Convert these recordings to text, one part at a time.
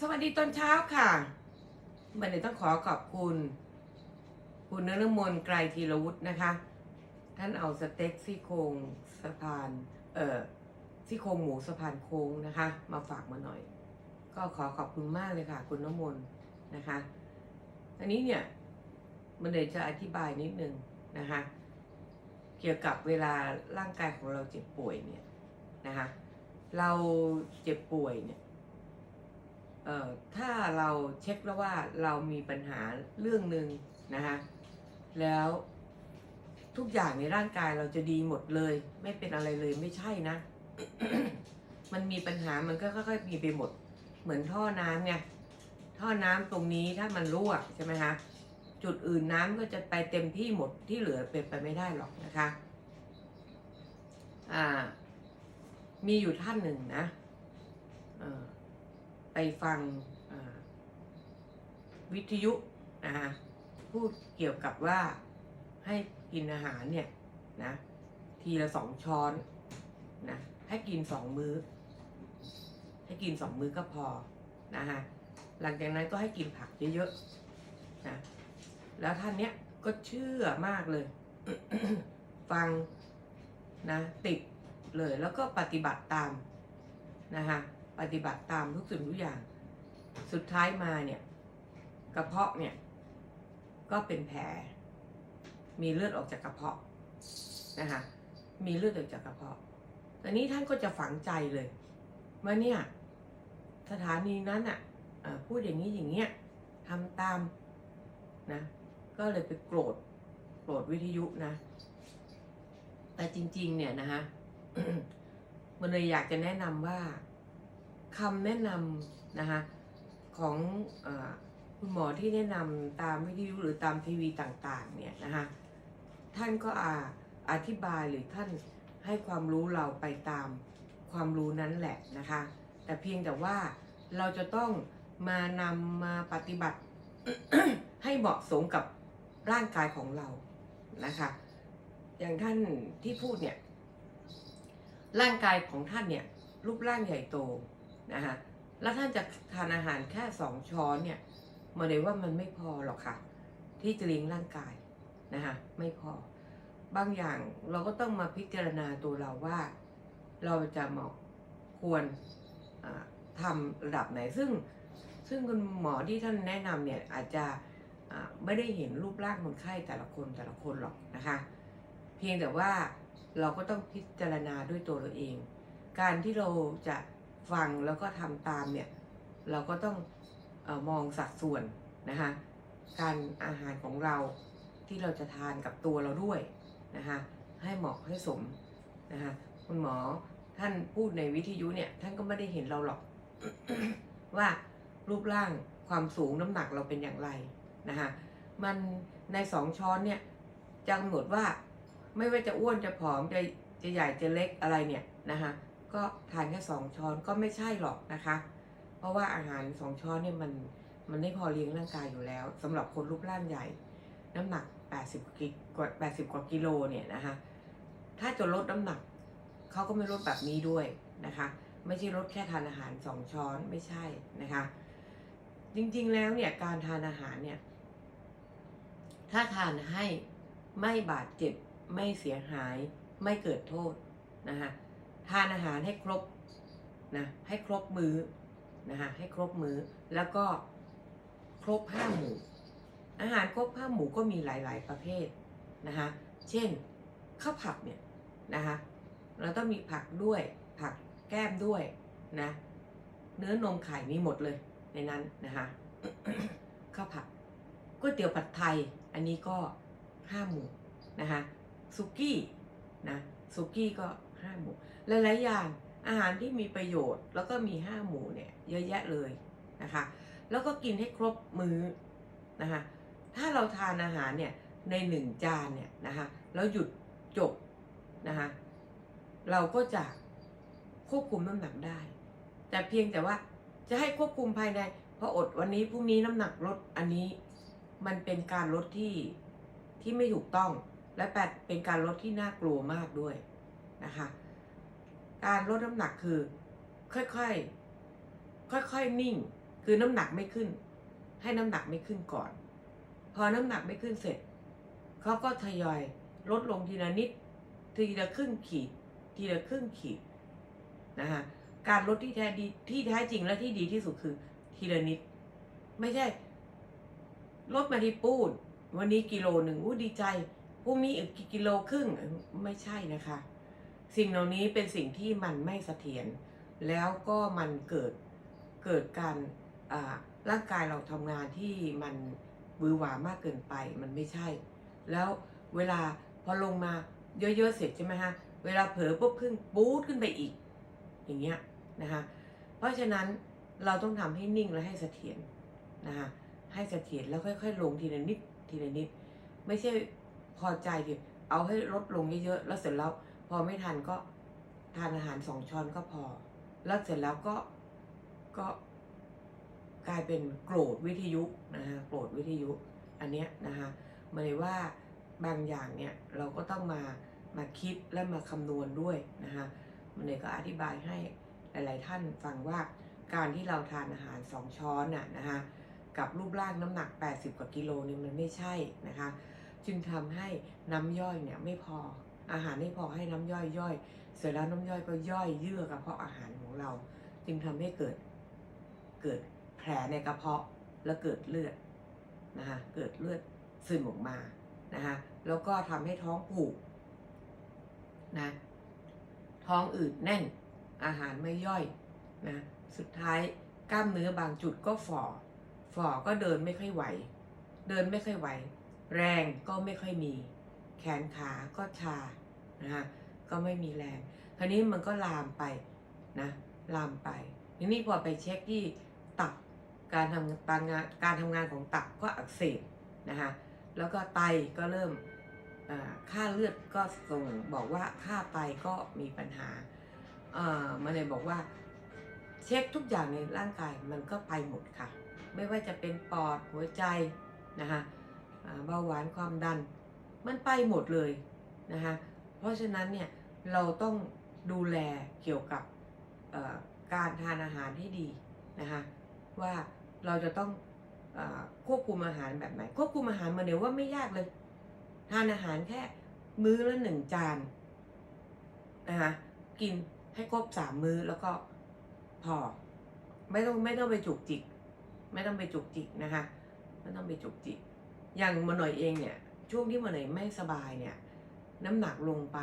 สวัสดีตอนเช้าค่ะวันนี้ต้องขอขอบคุณ คุณนรมนไกรธีรวุฒินะคะ ท่านเอาสเต็กซี่โครงสะพาน เอ่อซี่โครงหมูสะพานโค้งนะคะ มาฝากมาหน่อย ก็ขอขอบคุณมากเลยค่ะ คุณนรมนนะคะ อันนี้เนี่ยมันเลยจะอธิบายนิดนึงนะคะ เกี่ยวกับเวลาร่างกายของเราเจ็บป่วยเนี่ยนะคะ เราเจ็บป่วยเนี่ย ถ้าเราเช็คแล้วว่าเรามีปัญหาเรื่องหนึ่งนะคะแล้วทุกอย่างในร่างกายเราจะดีหมดเลย ไม่เป็นอะไรเลยไม่ใช่นะ มันมีปัญหามันก็ค่อยๆมีไปหมด เหมือนท่อน้ำไงท่อน้ำตรงนี้ถ้ามันรั่วใช่ไหมคะจุดอื่นน้ำก็จะไปเต็มที่หมดที่เหลือเป็นไปไม่ได้หรอกนะคะอ่ามีอยู่ท่านหนึ่งนะอ่อ ไปฟังวิทยุนะคะพูดเกี่ยวกับว่าให้กินอาหารเนี่ยนะทีละสองช้อนนะให้กินสองมื้อ ให้กินสองมื้อก็พอนะคะหลังจากนั้นก็ให้กินผักเยอะๆนะแล้วท่านเนี้ยก็เชื่อมากเลย ฟังนะติดเลยแล้วก็ปฏิบัติตามนะคะ ปฏิบัติตามทุกสิ่งทุกอย่าง สุดท้ายมาเนี่ย กระเพาะเนี่ย ก็เป็นแผล มีเลือดออกจากกระเพาะนะคะมีเลือดออกจากกระเพาะตอนนี้ท่านก็จะฝังใจเลยว่าเนี่ย สถานีนั้นอะอ่อพูดอย่างนี้อย่างเงี้ยทำตามนะ ก็เลยไปโกรธโกรธวิทยุนะ แต่จริง ๆ เนี่ยนะคะมันเลยอยากจะแนะนำว่า คำแนะนำนะคะของอคุณหมอที่แนะนำตามวิทยุหรือตามทีวีต่างๆเนี่ยนะคะท่านก็อาอธิบายหรือท่านให้ความรู้เราไปตามความรู้นั้นแหละนะคะ แต่เพียงแต่ว่าเราจะต้องมานำมาปฏิบัติให้เหมาะสมกับร่างกายของเรานะคะ อย่างท่านที่พูดเนี่ยร่างกายของท่านเนี่ยรูปร่างใหญ่โต นะคะแล้วท่านจะทานอาหารแค่สองช้อนเนี่ยมาเลยว่ามันไม่พอหรอกค่ะ ที่จะเลี้ยงร่างกายนะคะไม่พอ บางอย่างเราก็ต้องมาพิจารณาตัวเราว่า เราจะเหมาะควรทำระดับไหนซึ่ง ซึ่งคุณหมอที่ท่านแนะนำเนี่ยอาจจะไม่ได้เห็นรูปร่างคนไข้แต่ละคนแต่ละคนหรอกนะคะ เพียงแต่ว่าเราก็ต้องพิจารณาด้วยตัวเราเอง การที่เราจะ ฟังแล้วก็ทำตามเนี่ยเราก็ต้องออมองสัดส่วนนะคะการอาหารของเราที่เราจะทานกับตัวเราด้วยนะคะให้เหมาะให้สมนะคะคุณหมอท่านพูดในวิทยุเนี่ยท่านก็ไม่ได้เห็นเราหรอก ว่ารูปร่างความสูงน้ำหนักเราเป็นอย่างไรนะคะมันในสองช้อนเนี่ยจะกำหนดว่าไม่ว่าจะอ้วนจะผอมจะจะใหญ่จะเล็กอะไรเนี่ยนะคะ ก็ทานแค่สองช้อนก็ไม่ใช่หรอกนะคะ เพราะว่าอาหารสองช้อนเนี่ยมันมันไม่พอเลี้ยงร่างกายอยู่แล้วสำหรับคนรูปร่างใหญ่ น้ำหนัก 80กิกว่า80 กว่ากิโลเนี่ยนะคะ ถ้าจะลดน้ำหนักเขาก็ไม่ลดแบบนี้ด้วยนะคะ ไม่ใช่ลดแค่ทานอาหารสองช้อนไม่ใช่นะคะ จริงๆแล้วเนี่ยการทานอาหารเนี่ย ถ้าทานให้ไม่บาดเจ็บไม่เสียหายไม่เกิดโทษนะคะ ทานอาหารให้ครบนะให้ครบมือ้อนะคะให้ครบมื้อแล้วก็ครบห้าหมู่ อาหารครบห้าหมู่ก็มีหลาย ๆ ประเภทนะคะเช่นข้าวผัดเนี่ยนะคะเราต้องมีผักด้วยผักแก้มด้วยนะเนื้อนมไข่มีหมดเลยในนั้นนะคะข้าวผัดก๋วยเตี๋ยวผัดไทยอันนี้ก็ห้าหมู่นะคะซุกี้นะซุกี้ก็ ห้าหมู่หลายๆอย่างอาหารที่มีประโยชน์ แล้วก็มีห้าหมู่เนี่ยเยอะแยะเลยนะคะ แล้วก็กินให้ครบมื้อนะคะถ้าเราทานอาหารเนี่ยในหนึ่งจานเนี่ยนะคะแล้วหยุดจบนะคะเราก็จะควบคุมน้ำหนักได้ แต่เพียงแต่ว่าจะให้ควบคุมภายในพออดวันนี้พรุ่งนี้น้ำหนักลดอันนี้มันเป็นการลดที่ที่ไม่ถูกต้อง และแปดเป็นการลดที่น่ากลัวมากด้วย นะคะ การลดน้ำหนักคือค่อยๆ ค่อยๆ นิ่ง คือน้ำหนักไม่ขึ้น ให้น้ำหนักไม่ขึ้นก่อน พอน้ำหนักไม่ขึ้นเสร็จ เขาก็ทยอยลดลงทีละนิด ทีละครึ่งขีด ทีละครึ่งขีดนะฮะการลดที่แท้ดีที่แท้จริงและที่ดีที่สุดคือ ทีละนิด ไม่ใช่ ลดมาที่ปูด วันนี้กิโลหนึ่งอู้ดีใจพรุ่งนี้อีกกี่กิโลครึ่งไม่ใช่นะคะ สิ่งเหล่านี้เป็นสิ่งที่มันไม่เสถียรแล้วก็มันเกิดเกิดการร่างกายเราทำงานที่มันวือหวามากเกินไปมันไม่ใช่ แล้วเวลาพอลงมาเยอะๆเสร็จใช่ไหมฮะเวลาเผลอปุ๊บขึ้นปู๊ดขึ้นไปอีก อย่างเงี้ยนะคะเพราะฉะนั้นเราต้องทำให้นิ่งและให้เสถียรนะคะให้เสถียรแล้วค่อย ๆ ลงทีละนิดทีละนิด ไม่ใช่พอใจดิเอาให้ลดลงเยอะๆแล้วเสร็จแล้ว พอไม่ทันก็ทานอาหารสองช้อนก็พอ แล้วเสร็จแล้วก็ก็กลายเป็นโกรธวิทยุนะฮะโกรธวิทยุอันเนี้ยนะคะหมายว่าบางอย่างเนี่ยเราก็ต้องมามาคิดและมาคำนวณด้วยนะคะมันเลยก็อธิบายให้หลาย ๆ ท่านฟังว่าการที่เราทานอาหารสองช้อนน่ะนะคะกับรูปร่างน้ำหนัก 80 กว่ากิโลเนี่ยมันไม่ใช่นะคะ จึงทำให้น้ำย่อยเนี่ยไม่พอ อาหารไม่พอให้น้ำย่อยย่อย เสร็จแล้วน้ำย่อยก็ย่อยเยื่อกระเพาะอาหารของเรา จึงทำให้เกิดเกิดแผลในกระเพาะแล้วเกิดเลือดนะคะเกิดเลือดซึมออกมานะคะแล้วก็ทำให้ท้องผูกนะท้องอืดแน่นอาหารไม่ย่อยนะสุดท้ายกล้ามเนื้อบางจุดก็ฝ่อฝ่อก็เดินไม่ค่อยไหว เดินไม่ค่อยไหว แรงก็ไม่ค่อยมี แขนขาก็ชานะคะก็ไม่มีแรงคราวนี้มันก็ลามไปนะลามไปทีนี้พอไปเช็คที่ตับการทำการงานการทำงานของตับก็อักเสบนะคะแล้วก็ไตก็เริ่มค่าเลือดก็ส่งบอกว่าค่าไตก็มีปัญหาเอ่อมันเลยบอกว่าเช็คทุกอย่างในร่างกายมันก็ไปหมดค่ะ ไม่ว่าจะเป็นปอดหัวใจนะคะเบาหวานความดัน มันไปหมดเลยนะคะเพราะฉะนั้นเนี่ยเราต้องดูแลเกี่ยวกับการทานอาหารให้ดีนะคะว่าเราจะต้องออควบคุมอาหารแบบไหนควบคุมอาหารมาเดี๋ยวว่าไม่ยากเลย ทานอาหารแค่มื้อละหนึ่งจานนะคะกินให้ครบสามมื้อแล้วก็พอไม่ต้องไม่ต้องไปจุกจิก ไม่ต้องไปจุกจิกนะคะไม่ต้องไปจุกจิกอย่างมาหน่อยเองเนี่ย ช่วงที่มาหน่อยไม่สบายเนี่ย น้ำหนักลงไป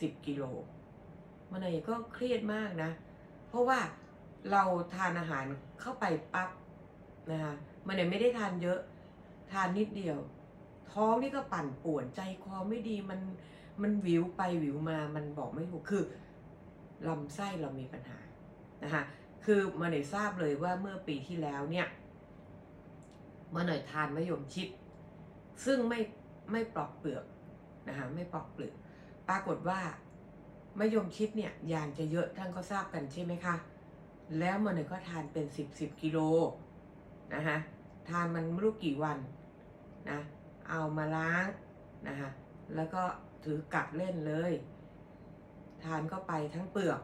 สิบกิโลมาหน่อยก็เครียดมากนะ เพราะว่าเราทานอาหารเข้าไปปั๊บนะคะมันเนยไม่ได้ทานเยอะ ทานนิดเดียว ท้องนี่ก็ปั่นป่วนใจคอไม่ดีมันมันวิวไปวิวมามันบอกไม่ถูกคือลำไส้เรามีปัญหานะคะคือมาหน่อยทราบเลยว่าเมื่อปีที่แล้วเนี่ยมาหน่อยทานมะยมชิด ซึ่งไม่ไม่ปลอกเปลือกนะคะไม่ปลอกเปลือก ปรากฏว่ามะยมชิดเนี่ยยางจะเยอะท่านก็ทราบกันใช่ไหมคะ แล้วมันเนี่ยก็ทานเป็นสิบสิบกิโลนะคะทานมันไม่รู้กี่วันนะเอามาล้างนะคะแล้วก็ถือกัดเล่นเลย ทานเข้าไปทั้งเปลือก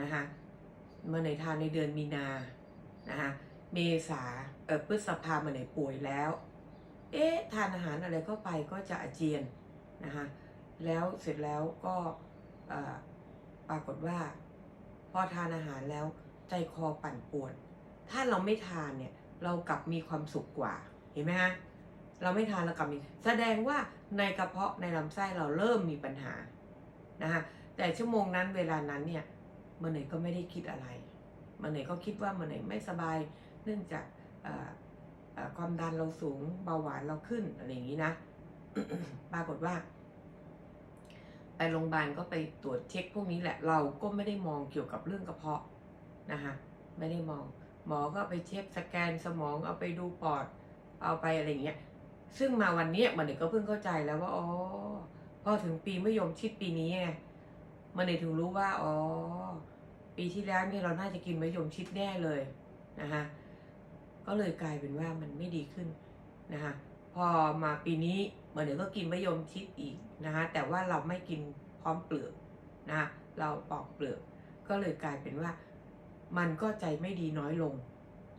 นะคะมันในทานในเดือนมีนานะคะเมษาเออพฤษภามันในป่วยแล้ว เอ๊ะทานอาหารอะไรเข้าไปก็จะอาเจียนนะคะแล้วเสร็จแล้วก็ปรากฏว่า พอทานอาหารแล้วใจคอปั่นป่วน ถ้าเราไม่ทานเนี่ยเรากลับมีความสุขกว่าเห็นไหมฮะเราไม่ทานเรากลับมีแสดงว่าในกระเพาะในลำไส้เราเริ่มมีปัญหานะคะแต่ชั่วโมงนั้นเวลานั้นเนี่ยมันเหนก็ไม่ได้คิดอะไร มันเหนก็คิดว่ามันเหนไม่สบาย เนื่องจากอ ความดันเราสูงเบาหวานเราขึ้นอะไรอย่างนี้นะ ปรากฏว่า ไปโรงพยาบาลก็ไปตรวจเช็คพวกนี้แหละ เราก็ไม่ได้มองเกี่ยวกับเรื่องกระเพาะนะคะไม่ได้มอง หมอก็ไปเช็คสแกนสมองเอาไปดูปอด เอาไปอะไรอย่างเงี้ยซึ่งมาวันนี้มันเด็กก็เพิ่งเข้าใจแล้วว่าอ๋อพอถึงปีมะยมชิดปีนี้ไงมันเด็กถึงรู้ว่าอ๋อปีที่แล้วเนี่ยเราน่าจะกินมะยมชิดแน่เลยนะคะ ก็เลยกลายเป็นว่ามันไม่ดีขึ้นนะคะพอมาปีนี้มันเด็กก็กินมะยมชิดอีกนะคะแต่ว่าเราไม่กินพร้อมเปลือกนะคะเราปอกเปลือก ก็เลยกลายเป็นว่า มันก็ใจไม่ดีน้อยลง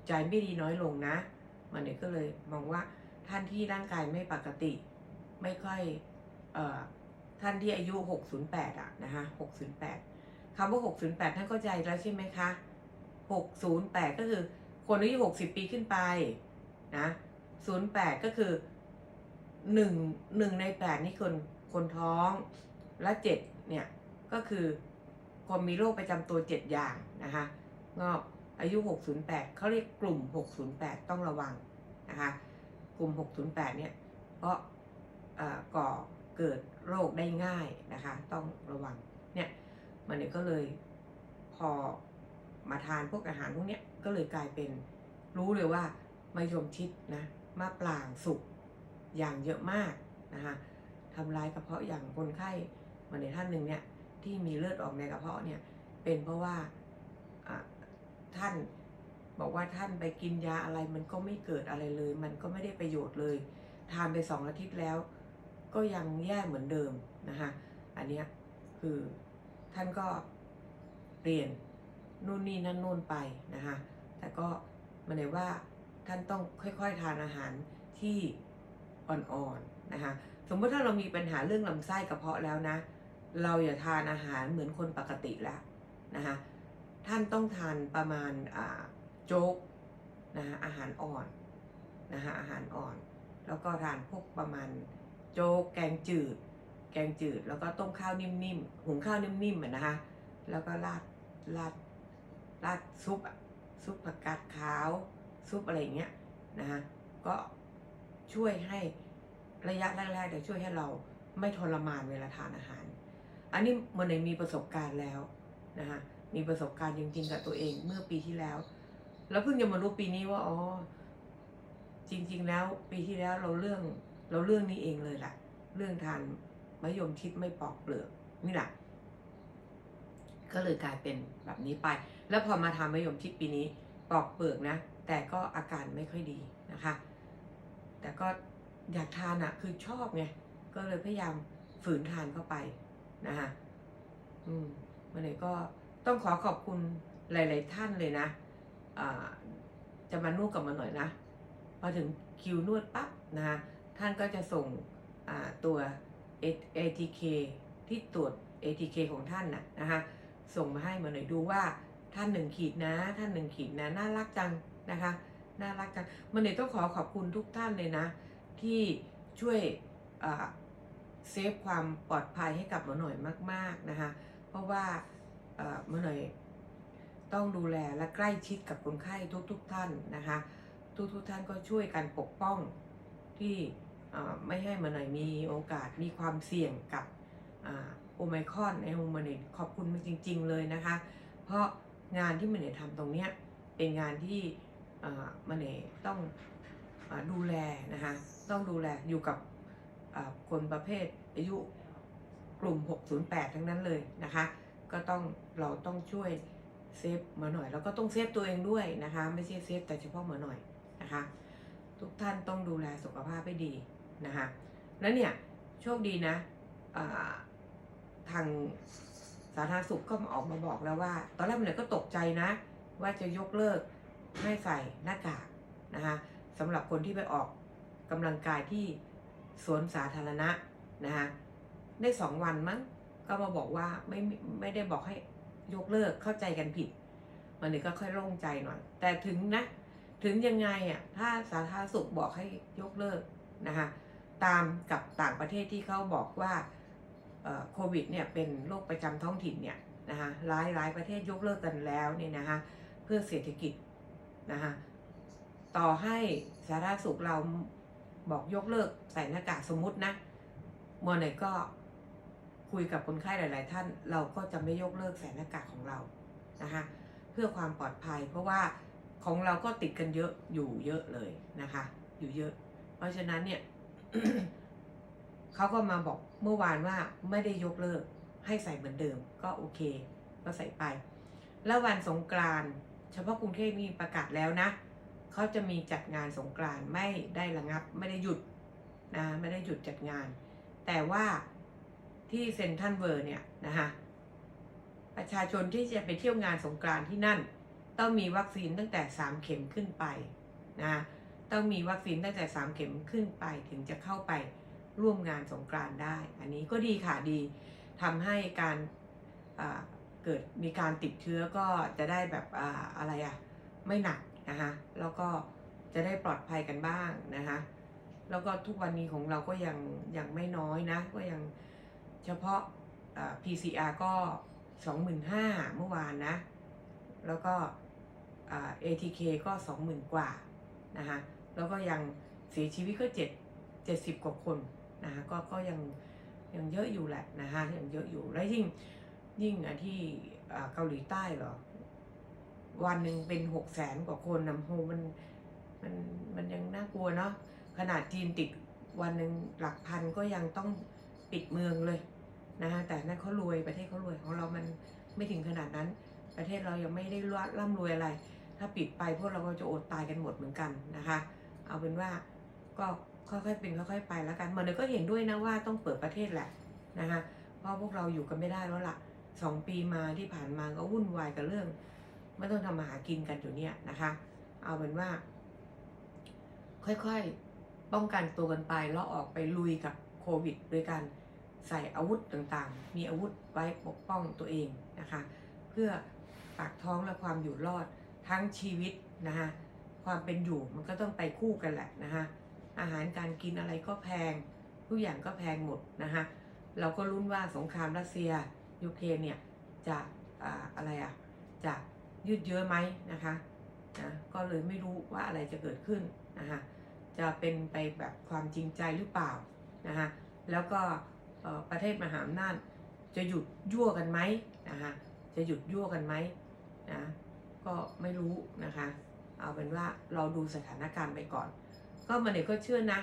ใจไม่ดีน้อยลงนะ มันเนี่ยก็เลยมองว่าท่านที่ร่างกายไม่ปกติ ไม่ค่อยเอ่อท่านที่อายุ 608อะนะคะ608คำว่า 608 ท่านเข้าใจแล้วใช่ไหมคะ 608 ก็คือ คนอายุ60ปีขึ้นไปนะ08ก็คือหนึ่งหนึ่งในแปดนี่คนคนท้องและเจ็ดเนี่ยก็คือคนมีโรคประจำตัวเจ็ดอย่างนะคะก็อายุ 608 เขาเรียกกลุ่ม 608 ต้องระวังนะคะกลุ่ม 608 เนี่ยเพราะเอ่อก่อเกิดโรคได้ง่ายนะคะต้องระวังเนี่ยมันเนี่ยก็เลยพอมาทานพวกอาหารพวกเนี้ย ก็เลยกลายเป็นรู้เลยว่ามายมชิดนะมะปรางสุกอย่างเยอะมากนะคะทำลายกระเพาะอย่างคนไข้มาในท่านหนึ่งเนี่ยที่มีเลือดออกในกระเพาะเนี่ยเป็นเพราะว่าท่านบอกว่าท่านไปกินยาอะไรมันก็ไม่เกิดอะไรเลย มันก็ไม่ได้ประโยชน์เลย ทานไปสองอาทิตย์แล้ว ก็ยังแย่เหมือนเดิมนะคะอันเนี้ยคือท่านก็เปลี่ยนนู่นนี่นั่นนู่นไปนะคะ แต่ก็มันเลยว่าท่านต้องค่อยๆทานอาหารที่อ่อนๆนะคะสมมติถ้าเรามีปัญหาเรื่องลำไส้กระเพาะแล้วนะ เราอย่าทานอาหารเหมือนคนปกติแล้วนะคะท่านต้องทานประมาณโจ๊กนะคะอาหารอ่อนนะคะอาหารอ่อน แล้วก็ทานพวกประมาณโจ๊กแกงจืด แกงจืด แล้วก็ต้มข้าวนิ่มๆหุงข้าวนิ่มๆอะนะคะแล้วก็ราดราดราดซุป ซุปผักกาดขาว ซุปอะไรอย่างเงี้ยนะคะก็ช่วยให้ระยะแรกๆเดี๋ยวช่วยให้เราไม่ทรมานเวลาทานอาหาร อันนี้มันเองมีประสบการณ์แล้วนะคะมีประสบการณ์จริงๆกับตัวเองเมื่อปีที่แล้ว แล้วเพิ่งจะมารู้ปีนี้ว่าอ๋อจริง ๆ แล้วปีที่แล้วเราเรื่องเราเรื่องนี้เองเลยแหละเรื่องทานมะยมชิดไม่ปอกเปลือกนี่แหละก็เลยกลายเป็นแบบนี้ไป แล้วพอมาทำมะยมชิดปีนี้ปอกเปลือกนะ แต่ก็อาการไม่ค่อยดีนะคะ แต่ก็อยากทานอะ่ะ คือชอบไง ก็เลยพยายามฝืนทานเข้าไปนะคะอืมมันเลยก็ต้องขอขอบคุณหลาย ๆ ท่านเลยนะจะมานวดกับมาหน่อยนะ พอถึงคิวนวดปั๊บนะคะท่านก็จะส่งตัว ATK ที่ตรวจ ATK ของท่านน่ะนะคะส่งมาให้มาหน่อยดูว่า ท่านหนึ่งขีดนะ ท่านหนึ่งขีดนะ น่ารักจังนะคะ น่ารักจัง มันเลยต้องขอขอบคุณทุกท่านเลยนะ ที่ช่วยเซฟความปลอดภัยให้กับหมอหน่อยมาก ๆนะคะ เพราะว่าหมอหน่อยต้องดูแลและใกล้ชิดกับคนไข้ทุกๆท่านนะคะ ทุกทุกท่านก็ช่วยกันปกป้องที่ไม่ให้มันหน่อยมีโอกาสมีความเสี่ยงกับโอไมคอนในโฮมเนตขอบคุณมันจริง ๆ เลยนะคะ เพราะ งานที่มันเนตทำตรงเนี้ยเป็นงานที่มันเนตต้องอดูแลนะคะต้องดูแลอยู่กับคนประเภทอายุกลุ่ม 608 ทั้งนั้นเลยนะคะ ก็ต้องเราต้องช่วยเซฟมาหน่อย แล้วก็ต้องเซฟตัวเองด้วยนะคะ ไม่ใช่เซฟแต่เฉพาะมาหน่อยนะคะ ทุกท่านต้องดูแลสุขภาพให้ดีนะคะ แล้วเนี่ยโชคดีนะทาง สาธารณสุขก็ออกมาบอกแล้วว่า ตอนแรกมันก็ตกใจนะ ว่าจะยกเลิกให้ใส่หน้ากากนะคะสำหรับคนที่ไปออกกำลังกายที่สวนสาธารณะนะคะได้สองวันมั้งก็มาบอกว่าไม่ไม่ได้บอกให้ยกเลิกเข้าใจกันผิด มันนี่ก็ค่อยโล่งใจหน่อย แต่ถึงนะ ถึงยังไงอะถ้าสาธารณสุขบอกให้ยกเลิกนะคะตามกับต่างประเทศที่เขาบอกว่า โควิดเนี่ยเป็นโรคประจำท้องถิ่นเนี่ยนะคะหลายหลายประเทศยกเลิกกันแล้วเนี่ยนะคะเพื่อเศรษฐกิจนะคะต่อให้สาธารณสุขเราบอกยกเลิกใส่หน้ากากสมมุตินะมอไหนก็คุยกับคนไข้หลาย ๆ ท่าน เราก็จะไม่ยกเลิกใส่หน้ากากของเรานะคะเพื่อความปลอดภัย เพราะว่าของเราก็ติดกันเยอะอยู่เยอะเลยนะคะ อยู่เยอะ เพราะฉะนั้นเนี่ย เขาก็มาบอกเมื่อวานว่าไม่ได้ยกเลิกให้ใส่เหมือนเดิม ก็โอเค ก็ใส่ไป แล้ววันสงกรานเฉพาะกรุงเทพมีประกาศแล้วนะเขาจะมีจัดงานสงกรานไม่ได้ระงับ ไม่ได้หยุดนะไม่ได้หยุดจัดงาน แต่ว่าที่เซนทันเวอร์เนี่ยนะคะประชาชนที่จะไปเที่ยวงานสงกรานที่นั่น ต้องมีวัคซีนตั้งแต่ 3 เข็มขึ้นไปนะต้องมีวัคซีนตั้งแต่ 3 เข็มขึ้นไปถึงจะเข้าไป ร่วมงานสงกรานต์ได้ อันนี้ก็ดีค่ะดีทำให้การเกิดมีการติดเชื้อก็จะได้แบบออะไรอะไม่หนักนะคะแล้วก็จะได้ปลอดภัยกันบ้างนะคะแล้วก็ทุกวันนี้ของเราก็ยังยังไม่น้อยนะ ก็ยังเฉพาะ PCR ก็ 25,000เมื่อวานนะ แล้วก็ ATK ก็ 20,000 กว่านะคะแล้วก็ยังเสียชีวิตก็ 7 70 กว่าคน นะคะก็ก็ยังยังเยอะอยู่แหละนะคะยังเยอะอยู่และยิ่งยิ่งอที่เกาหลีใต้หรอวันหนึ่งเป็นหกแสนกว่าคนนะโหมันมันมันยังน่ากลัวเนาะขนาดจีนติดวันหนึ่งหลักพันก็ยังต้องปิดเมืองเลยนะคะแต่นั่นเขารวยประเทศเขารวยของเรามันไม่ถึงขนาดนั้น ประเทศเรายังไม่ได้ร่ำรวยอะไร ถ้าปิดไปพวกเราก็จะอดตายกันหมดเหมือนกันนะคะ เอาเป็นว่าก็ ค่อยๆเป็นค่อยๆไปแล้วกันมันก็เห็นด้วยนะว่าต้องเปิดประเทศแหละนะคะเพราะพวกเราอยู่กันไม่ได้แล้วล่ะสองปีมาที่ผ่านมาก็วุ่นวายกับเรื่อง ไม่ต้องทำมาหากินกันอยู่เนี่ยนะคะ เอาเป็นว่า ค่อยๆป้องกันตัวกันไปแล้วออกไปลุยกับโควิดโดยการใส่อาวุธต่างๆ มีอาวุธไว้ปกป้องตัวเองนะคะ เพื่อปากท้องและความอยู่รอดทั้งชีวิตนะคะความเป็นอยู่มันก็ต้องไปคู่กันแหละนะคะ อาหารการกินอะไรก็แพง ทุกอย่างก็แพงหมดนะคะเราก็ลุ้นว่าสงครามรัสเซียยูเครนเนี่ยจะออะไรอะจะยืดเยื้อไหมนะคะนะก็เลยไม่รู้ว่าอะไรจะเกิดขึ้นนะคะจะเป็นไปแบบความจริงใจหรือเปล่านะคะแล้วก็ประเทศมหาอำนาจจะหยุดยั่วกันไหมนะคะจะหยุดยั่วกันไหมนะก็ไม่รู้นะคะ เอาเป็นว่าเราดูสถานการณ์ไปก่อน ก็มันเด็กก็เชื่อนะ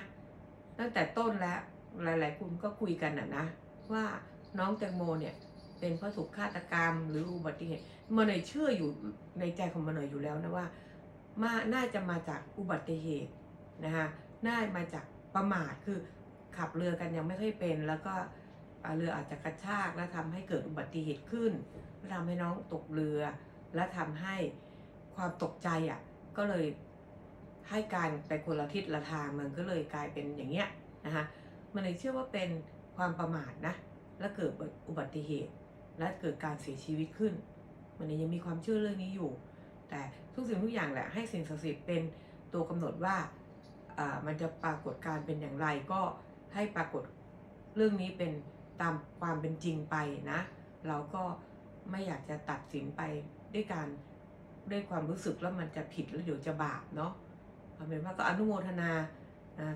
ตั้งแต่ต้นแล้วหลายๆคนก็คุยกันนะนะ ว่าน้องแตงโมเนี่ย เป็นเพราะถูกฆาตกรรมหรืออุบัติเหตุมันเลยเชื่ออยู่ในใจของมันเลยอยู่แล้วนะว่ามาน่าจะมาจากอุบัติเหตุนะคะน่ามาจากประมาทคือขับเรือกันยังไม่ค่อยเป็น แล้วก็เรืออาจจะกระชากแล้วทำให้เกิดอุบัติเหตุขึ้นแล้วทำให้น้องตกเรือ และทำให้ความตกใจอะก็เลย ให้การไปคนละทิศละทางมันก็เลยกลายเป็นอย่างเงี้ยนะคะมันเลยเชื่อว่าเป็นความประมาทนะและเกิดอุบัติเหตุ และเกิดการเสียชีวิตขึ้น มันยังมีความเชื่อเรื่องนี้อยู่ แต่ทุกสิ่งทุกอย่างแหละให้สิ่งศักดิ์สิทธิ์เป็นตัวกำหนดว่าอ่ามันจะปรากฏการเป็นอย่างไรก็ให้ปรากฏเรื่องนี้เป็นตามความเป็นจริงไปนะ เราก็ไม่อยากจะตัดสินไปด้วยการด้วยความรู้สึกแล้วมันจะผิดแล้วเดี๋ยวจะบาปเนาะ เอาเป็นว่าก็อนุโมทนา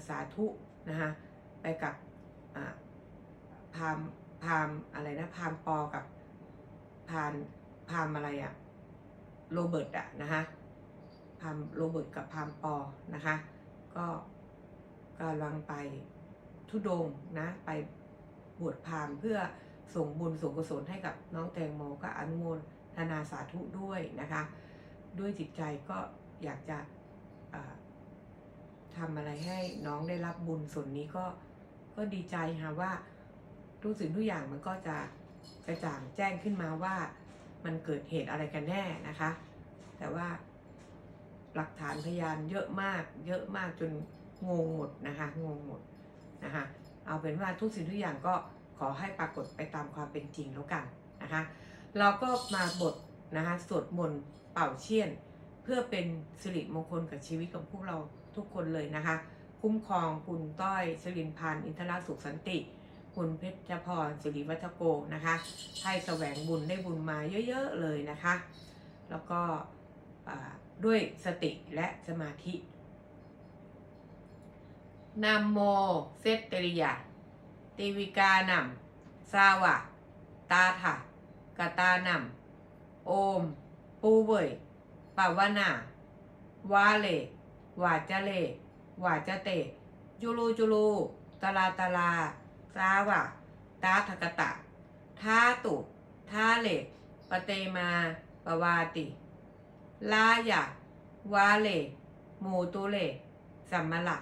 สาธุนะคะไปกับพามพามอะไรนะพามปอกับพานพามอะไรอะโรเบิร์ตอะนะคะพามโรเบิร์ตกับพามปอนะคะก็กำลังไปทุดงนะไปบวชพามเพื่อส่งบุญส่งกุศลให้กับน้องแตงโมก็อนุโมทนาสาธุด้วยนะคะ ด้วยจิตใจก็อยากจะอ่า ทำอะไรให้น้องได้รับบุญส่วนนี้ก็ก็ดีใจค่ะว่าทุกสิ่งทุกอย่างมันก็จะกระจ่างแจ้งขึ้นมาว่ามันเกิดเหตุอะไรกันแน่นะคะ แต่ว่าหลักฐานพยานเยอะมาก เยอะมากจนงงหมดนะคะงงหมดนะคะเอาเป็นว่าทุกสิ่งทุกอย่างก็ขอให้ปรากฏไปตามความเป็นจริงแล้วกันนะคะ เราก็มาบทนะคะสวดมนต์เป่าเชี่ยน เพื่อเป็นสิริมงคลกับชีวิตของพวกเรา ทุกคนเลยนะคะ คุ้มครองคุณต้อยชลินพันธ์อินทรสุขสันติ คุณเพชรพรสิริวัฒโกนะคะให้แสวงบุญได้บุญมาเยอะๆเลยนะคะ แล้วก็ด้วยสติและสมาธินะโมเซตเตริยาติวิกานำสาวะ ตาถะกตานำโอม ปูเวยปาวนา วาเล วาจะเลวาจะเตจุลูจุลูตาลาตาลาสาวะตาทกตะท่าตุท่าเลปเตมาปวาติ ลายะวาเลมูตุเลสัมมละ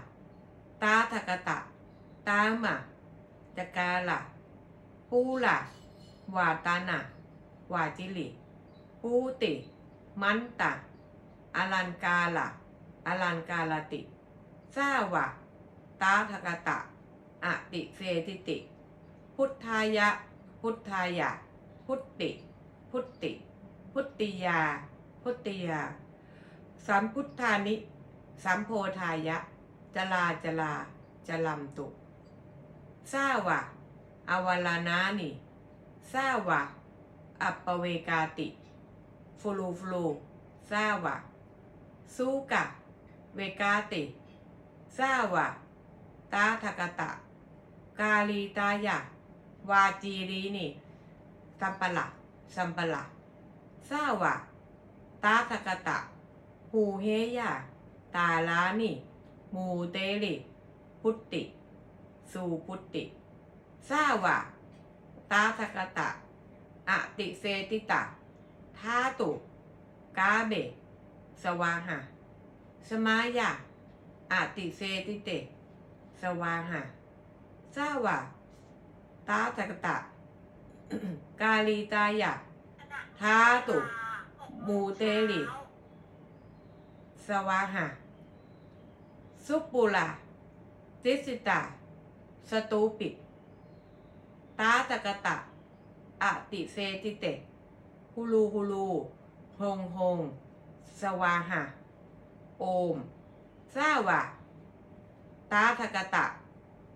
ตาทกตะ ตามะจกาละปูละวาตานะวาจิลิปูติ มันตะอลันกาละ อลันกาลติสาวะตาทกตะอติเสติติ พุทธายะ พุทธายะ พุตติ พุตติ พุตติยา พุตติยา สัมพุทธานิ สัมโพธายะ จลาจลาจลัมตุสาวะอวลานานิสาวะ อัปเวกาติฟลูฟลูสาวะสูกะ เวกาติสาวะตาทกตะ กาลีตายะ วาจีรีนิสัมปะละสัมปะละสาวะตาทกตะหูเฮยะ ตาลานิมูเตลิพุตติ สูพุตติสาวะตาทกตะอติเซติตะทาตุ กาเบ สวาหะ สมายะอติเซติเต สวาหะสาวะตาทกตะ กาลีตายะทาตุมูเตลิสวาหะสุปุลาติสิตา สตูปิตาตะกตะอติเซติเต ฮูลูฮูลู ฮงฮง สวาหะ โอมซาวะ ตาทะกะตะ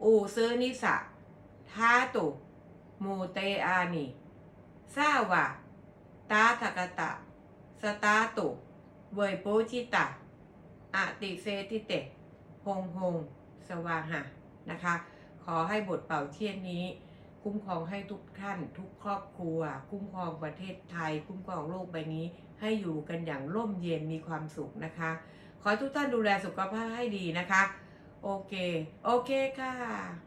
อูเซนิสะทาตุ มูเตอานิซาวะ ตาทะกะตะ สตาตุ เวยโปชิตะอติเซติเตฮงฮง สวาหะ นะคะ ขอให้บทเป่าเทียนนี้ คุ้มครองให้ทุกท่าน ทุกครอบครัว คุ้มครองประเทศไทย คุ้มครองโลกใบนี้ ให้อยู่กันอย่างร่มเย็นมีความสุขนะคะ ขอให้ทุกท่านดูแลสุขภาพให้ดีนะคะ โอเค โอเคค่ะ